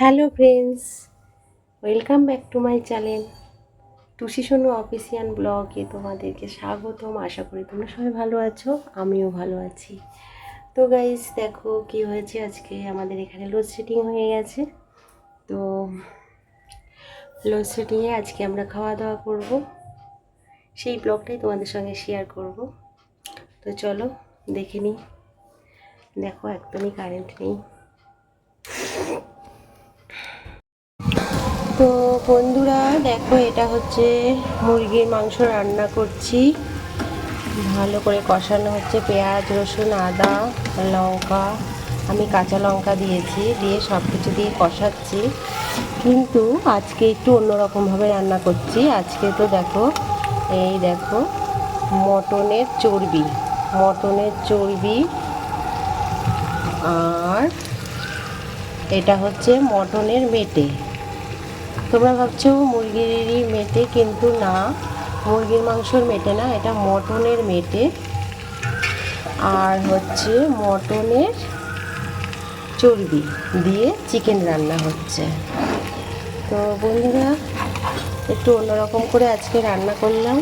Hello friends, welcome back to my channel Tushi Sonu official ব্লগে তোমাদেরকে স্বাগতম। আশা করি তোমরা সবাই ভালো আছো, আমিও ভালো আছি। তো গাইজ দেখো কি হয়েছে আজকে, আমাদের এখানে লোডশেডিং হয়ে গেছে। তো লোডশেডিংয়ে আজকে আমরা খাওয়া দাওয়া করব। সেই ব্লগটাই তোমাদের সঙ্গে শেয়ার করব। তো চলো দেখে নিই। দেখো, একদমই কারেন্ট নেই। তো বন্ধুরা, দেখো, এটা হচ্ছে মুরগির মাংস রান্না করছি। ভালো করে কষানো হচ্ছে পেঁয়াজ, রসুন, আদা, লঙ্কা। আমি কাঁচা লঙ্কা দিয়েছি, দিয়ে সব কিছু দিয়ে কষাচ্ছি। কিন্তু আজকে একটু অন্যরকমভাবে রান্না করছি। আজকে তো দেখো, এই দেখো, মটনের চর্বি মটনের চর্বি। আর এটা হচ্ছে মটনের মেটে। তোমরা ভাবছ মুরগিরই মেটে, কিন্তু না, মুরগির মাংসর মেটে না, এটা মটনের মেটে। আর হচ্ছে মটনের চর্বি দিয়ে চিকেন রান্না হচ্ছে। তো বন্ধুরা, একটু অন্যরকম করে আজকে রান্না করলাম।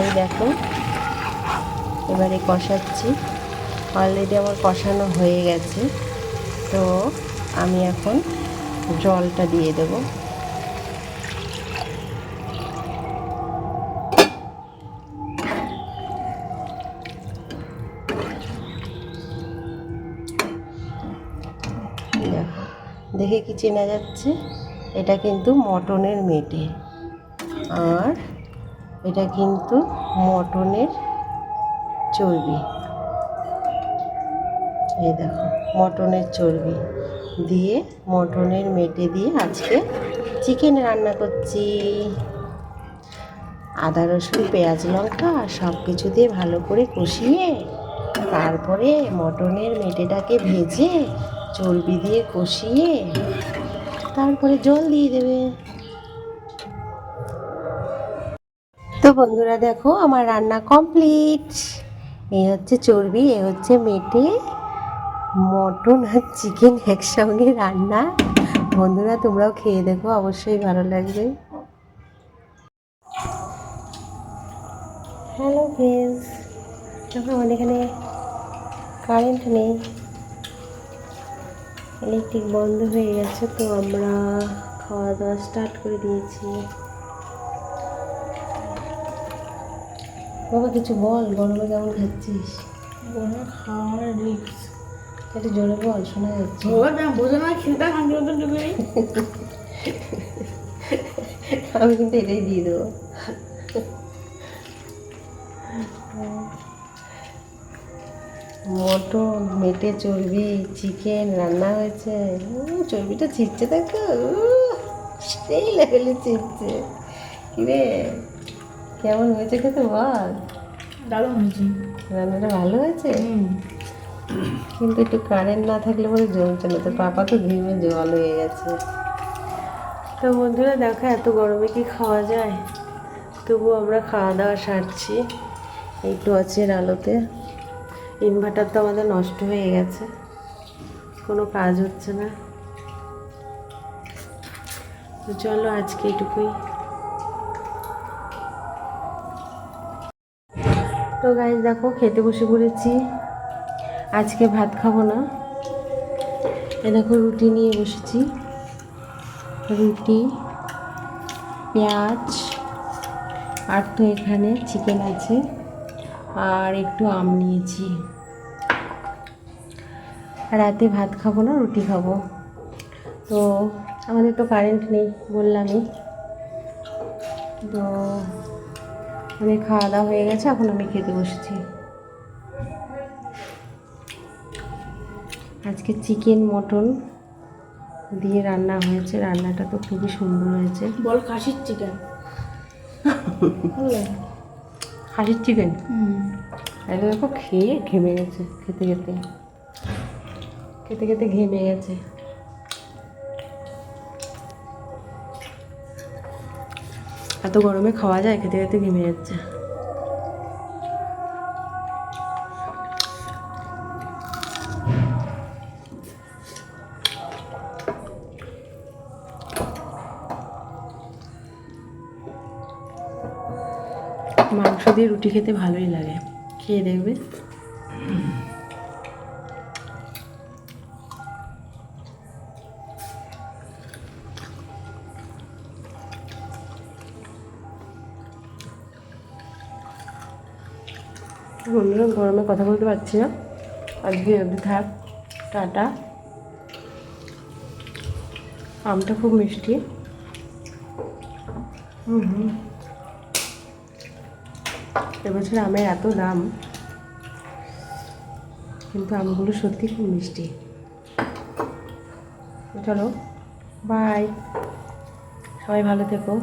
এই দেখো, এবারে কষাচ্ছি। অলরেডি আমার কষানো হয়ে গেছে। তো আমি এখন জলটা দিয়ে দেব। দেখে কি চেনা যাচ্ছে? এটা কিন্তু মটনের মেটে। আর এটা কিন্তু মটনের চর্বি। এই দেখো, মটনের চর্বি। দিয়ে মটনের মেটে দিয়ে আজকে চিকেন রান্না করছি। আদা, রসুন, পেঁয়াজ, লঙ্কা সব কিছু দিয়ে ভালো করে কষিয়ে তারপরে মটনের মেটেটাকে ভেজে চর্বি দিয়ে কষিয়ে তারপরে জল দিয়ে দেবে। তো বন্ধুরা দেখো, আমার রান্না কমপ্লিট। এই হচ্ছে চর্বি, এ হচ্ছে মেটে। মটন আর চিকেন একসঙ্গে রান্না। বন্ধুরা, তোমরাও খেয়ে দেখো, অবশ্যই ভালো লাগবে। হ্যালো ফ্রেন্ডস দেখো, আমাদের এখানে কারেন্ট নেই। ইলেকট্রিক বন্ধ হয়ে গেছে, তো আমরা খাওয়া দাওয়া স্টার্ট করে দিয়েছি। বাবা, কিছু বল, গরমে কেমন খাচ্ছিস? খাওয়ার রিক্স একটু জোরে বল শোনা যাচ্ছে। বোঝো না খেলতে হাঁটি মতন ঢুকে আমি কিন্তু এটাই দিয়ে দেবো। মটন মেটে চর্বি চিকেন রান্না হয়েছে। চর্বিটা ছিটছে দেখো সেই লেভেলে ছিটছে। কিরে কেমন হয়েছে খেতে বল? দারুণ হয়েছে। রান্নাটা ভালো হয়েছে? হুম। কিন্তু একটু কারেন্ট না থাকলে পরে জমছে না, তো পাপা তো ঘিমে জল হয়ে গেছে। তো বন্ধুরা, দেখো এত গরমে কি খাওয়া যায়? তবু আমরা খাওয়া দাওয়া সারছি এই টর্চের আলোতে। ইনভার্টার তো আমাদের নষ্ট হয়ে গেছে, কোনো কাজ হচ্ছে না। তো চলো আজকে এটুকুই। তো গাইজ দেখো খেতে বসে পড়েছি। আজকে ভাত খাব না। এ দেখো রুটি নিয়ে বসেছি। রুটি, পেঁয়াজ, আর তো এখানে চিকেন আছে। আর একটু আম নিয়েছি। রাতে ভাত খাব না, রুটি খাব। তো আমাদের তো কারেন্ট নেই, বললামই। তো আমি খাওয়া দাওয়া হয়ে গেছে, এখন আমি খেতে বসেছি। আজকে চিকেন মটন দিয়ে রান্না হয়েছে। রান্নাটা তো খুবই সুন্দর হয়েছে। বল খাসির চিকেন। হাসির চিকেন? হুম। এটা দেখো খেয়ে ঘেমে গেছে খেতে খেতে। খেতে খেতে ঘেমে গেছে। এত গরমে খাওয়া যায় খেতে খেতে ঘেমে যাচ্ছে। মাংস দিয়ে রুটি খেতে ভালোই লাগে। খেয়ে দেখবে। বন্ধুরা, গরমে কথা বলতে পারছি না। আজকে অবধি থাক, টাটা। আমটা খুব মিষ্টি। হুম হুম। এবছর আমের এত দাম কিন্তু আমগুলো সত্যি খুব মিষ্টি। চলো বাই সবাই ভালো থেকো।